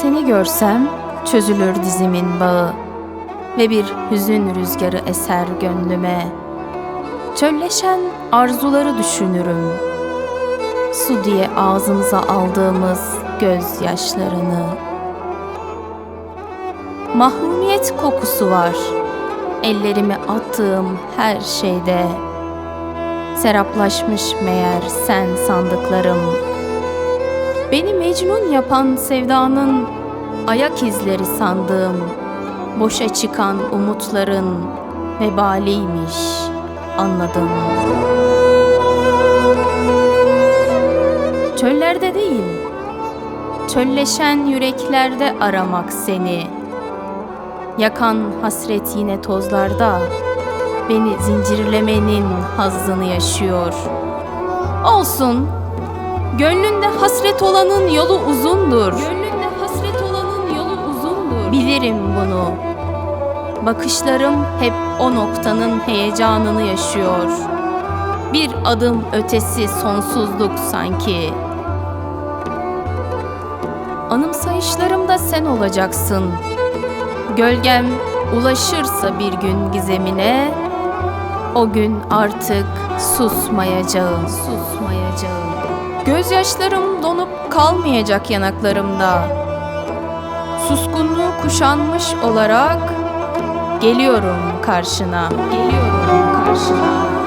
seni görsem çözülür dizimin bağı ve bir hüzün rüzgarı eser gönlüme. Çölleşen arzuları düşünürüm. Su diye ağzımıza aldığımız gözyaşlarını. Mahrumiyet kokusu var ellerimi attığım her şeyde. Seraplaşmış meğer sen sandıklarım. Beni mecnun yapan sevdanın ayak izleri sandığım boşa çıkan umutların vebaliymiş anladım. Çöllerde değil, çölleşen yüreklerde aramak seni. Yakan hasret yine tozlarda, beni zincirlemenin hazzını yaşıyor. Olsun, gönlünde hasret olanın yolu uzundur. Gönlünde hasret olanın yolu uzundur. Bilirim bunu. Bakışlarım hep o noktanın heyecanını yaşıyor. Bir adım ötesi sonsuzluk sanki. Anımsayışlarımda sen olacaksın. Gölgem ulaşırsa bir gün gizemine, o gün artık susmayacağım, susmayacağım. Gözyaşlarım donup kalmayacak yanaklarımda. Suskunluğu kuşanmış olarak geliyorum karşına, geliyorum karşına.